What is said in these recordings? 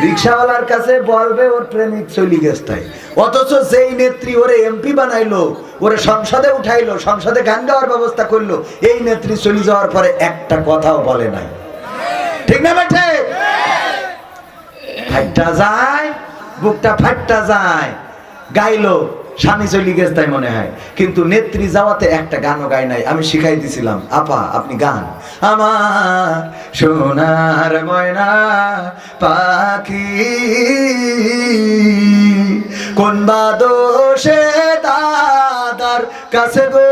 রিক্সাওয়ালার কাছে বলবে, ওর প্রেমিক চলি তাই। অথচ যেই নেত্রী ওরে এমপি বানাইলো, ওরে সংসদে উঠাইলো, সংসদে গান গাওয়ার ব্যবস্থা করল, এই নেত্রী চলে যাওয়ার পরে একটা কথাও বলে নাই। ঠিক না বেঠে? ফাইটটা যায়, বুকটা ফাটটা যায়, গাইলো স্বামী চলি গেছে তাই মনে হয়। কিন্তু নেত্রী যাওয়াতে একটা গানও গাই নাই। আমি শিখাই দিছিলাম, আপা, আপনি গান। আমার সোনার ময়না পাখি, কোন বা দোষে দাদার কাছে গো?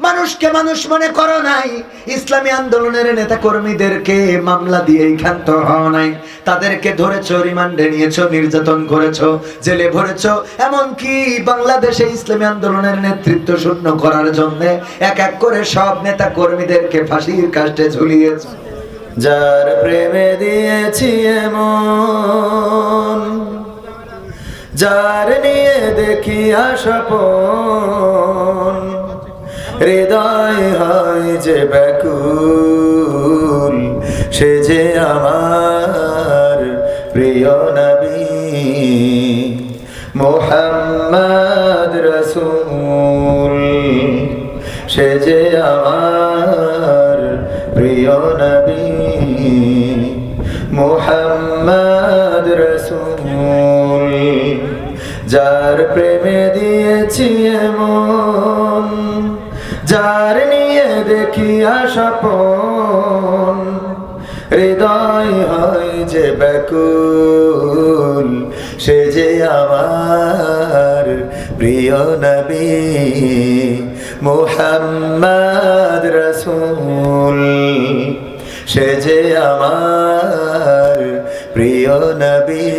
মানুষকে মানুষ মনে করো নাই। ইসলামী আন্দোলনের নেতা কর্মীদেরকে মামলা দিয়ে ক্ষান্ত হও নাই। তাদেরকে ধরেছো, রিমান্ডে নিয়েছো, নির্যাতন করেছ, জেলে ভরেছো। এমনকি বাংলাদেশে ইসলামী আন্দোলনের নেতৃত্ব শূন্য করার জন্য এক এক করে সব নেতা কর্মীদেরকে ফাঁসির কাষ্টে ঝুলিয়েছো। যার প্রেমে দিয়েছি এমন, যার নিয়ে দেখি আশাপন হৃদয় হয় যে ব্যাকুল, সে যে আমার প্রিয় নবী। মোহাম্মদ রসুল, সে যে আমার প্রিয় নবী। মোহাম্মদ রসুল, যার প্রেমে দিয়েছি এমন নিয়ে দেখি আশাপন হৃদয় হয় যে ব্যাকুল, সে যে আমার প্রিয় নবী মোহাম্মদ রসুল, সে যে আমার প্রিয় নবী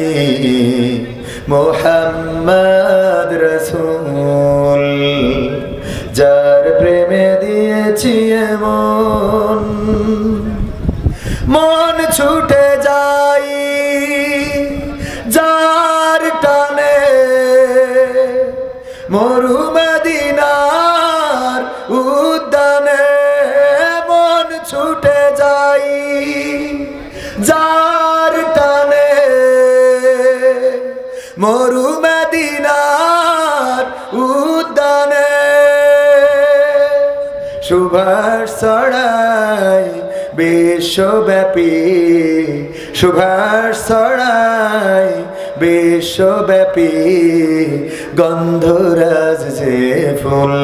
মোহাম্মদ রসুল। যার প্রেমে দিয়েছি এমন। মন ছুটে যাই যার টানে। মরুমদিনার উদ্যানে মন ছুটে যাই যার টানে। মরুমদিনার সুভাষ ছড়াই বিশ্বব্যাপী সুভাষ ছড়াই বিশ্বব্যাপী, গন্ধরাজ যে ফুল,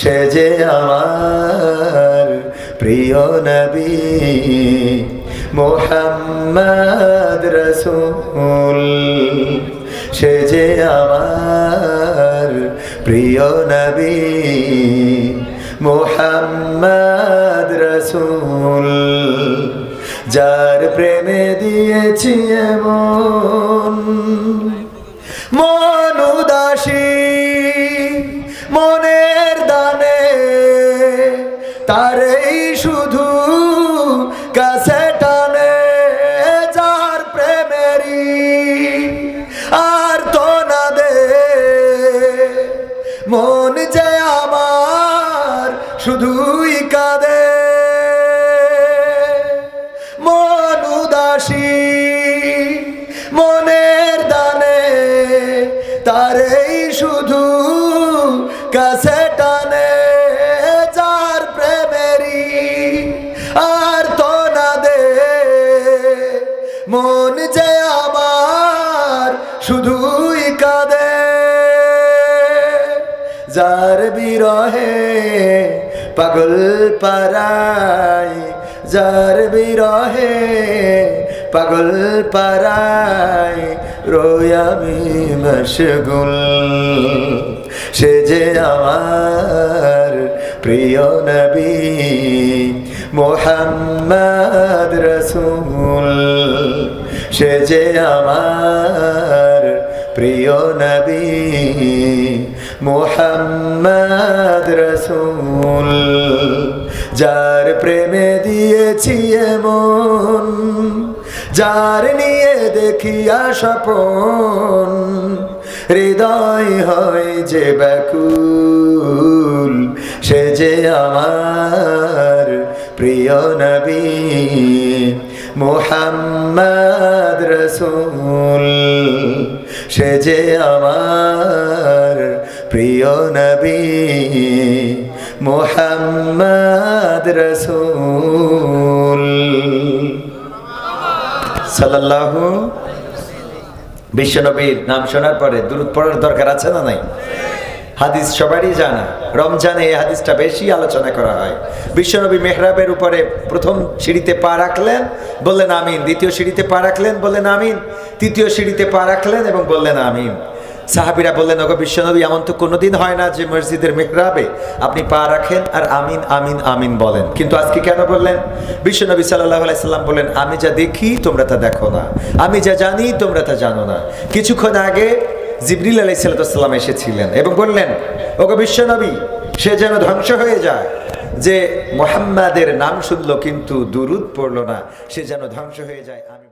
সে যে আমার প্রিয় নবী মোহাম্মদ রসুল, সে যে আমার প্রিয় নবী মোহাম্মদ রসুল যার প্রেমে দিয়েছি এমন মন উদাসী। তারেই শুধু কাছে টানে যার প্রেমেরই আর তো না দে। মন যে আমার শুধুই কাঁদে। যার বিরহে পাগল পারাই যার বিরহে পাগল পারাই রোয়ামি মশগুল। সে যে আমার প্রিয় নবী মোহাম্মদ রসুল। সে যে আমার প্রিয় নবী মোহাম্মদ রসুল। যার প্রেমে দিয়েছি এমন যার নিয়ে দেখিয়া স্বপন হৃদয় হয় যে ব্যাকুল, সে যে আমার প্রিয় নবী মোহাম্মদ রসুল, সে যে আমার প্রিয় নবী মোহাম্মদ রসুল। সাল্লাল্লাহু বিশ্বনবীর নাম শোনার পরে দূরত পড়ার দরকার আছে না নাই? হাদিস সবারই জানা। রমজানে এই হাদিসটা বেশি আলোচনা করা হয়। বিশ্বনবী মেহরাবের উপরে প্রথম সিঁড়িতে পা রাখলেন, বললেন আমিন। দ্বিতীয় সিঁড়িতে পা রাখলেন, বললেন আমিন। তৃতীয় সিঁড়িতে পা রাখলেন এবং বললেন আমিন। সাহাবিরা বললেন, ওগো বিশ্বনবী, এমন তো কোনোদিন হয় না যে মসজিদের মেহরাবে আপনি পা রাখেন আর আমিন আমিন আমিন বলেন। কিন্তু আজকে কেন বললেন? বিশ্বনবী সাল্লাহ আলাইসাল্লাম বললেন, আমি যা দেখি, তোমরা তা দেখো না। আমি যা জানি, তোমরা তা জানো না। কিছুক্ষণ আগে জিবরিল আলাই সাল্লাম এসেছিলেন এবং বললেন, ওগো বিশ্বনবী, সে যেন ধ্বংস হয়ে যায়, যে মোহাম্মাদের নাম শুনলো কিন্তু দুরুদ পড়ল না, সে যেন ধ্বংস হয়ে যায়, আমি